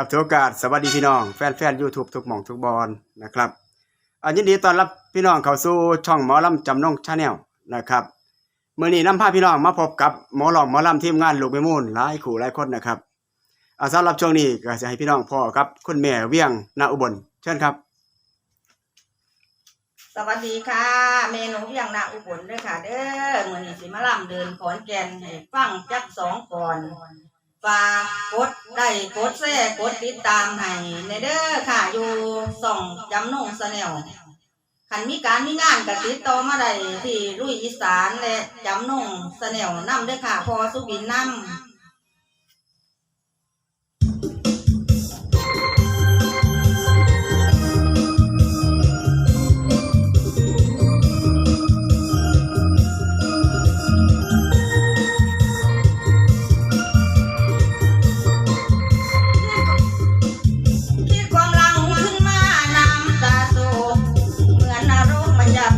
ครับถือโอกาสสวัสดีพี่น้องแฟนๆฟนยูทูบทุกหม่องทุกบอลนะครับอันยินดีต้อนรับพี่น้องเข้าสู่ช่องหมอลำจำนงชาแนลนะครับเมื่อนี้นำพาพี่น้องมาพบกับหมอหลอกหมอลำทีมงานลูกไม่มูลหลายขู่หลายคนนะครับอาสารับช่วงนี้ก็จะให้พี่น้องพ่อครับคุณแม่เวียงนาอุบลเชิญครับ สวัสดีค่ะเมนูเวียงนาอุบลด้วยค่ะ เด้อเมื่อนี้สิมาลำเดินขอนแก่นให้ฟังจักสองก่อน ฝากกดไลค์กดแชร์กดติดตามให้ในเด้อค่ะอยู่ส่องจำนงสแนวขันมีการมีงานกับติดต่อมาไดที่ลุยอีสานและจำนงสแนวนั่มด้วยค่ะพอสุบินนั่ม Yeah.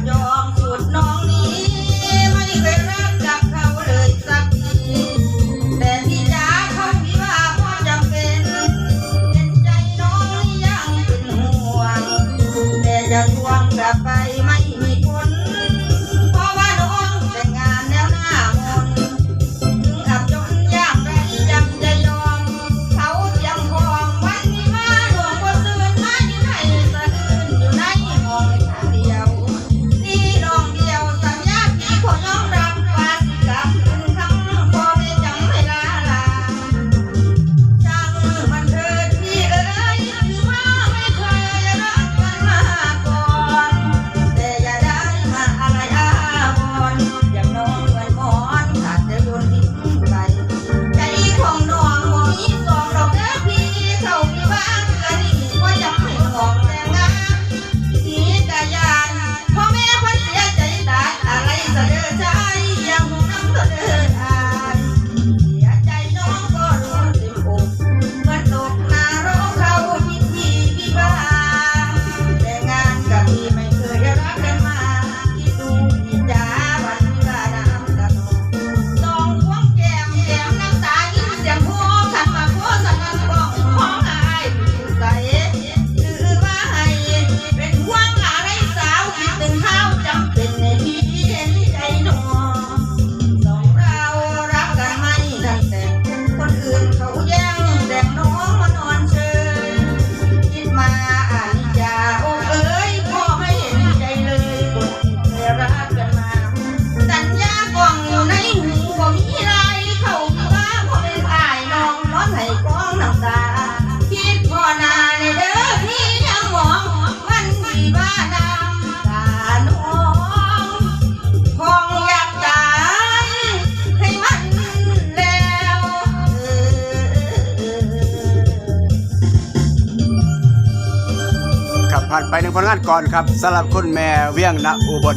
ผ่านไปหนึ่งผลงานก่อนครับสลับคุณแม่เวียงณอุบล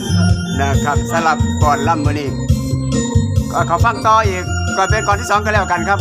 นะครับสลับก่อนล่ำมือนี้ก็ขอฟังต่ออีกก่อนเป็นก่อนที่สองก็แล้วกันครับ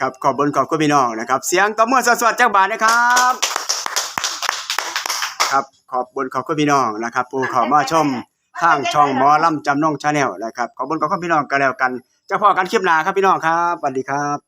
ครับขอบบนขอบคุณพี่น้องนะครับ เสียงตบมือสวัสดิ์จากบาทนะครับ ครับขอบบนขอบคุณพี่น้องนะครับผู้ขอมาชมทางช่องหมอลำจำนงชาแนลนะครับขอบบนขอบคุณพี่น้องกันแล้วกันเจะพอกันคลิปหน้าครับพี่น้องครับสวัสดีครับ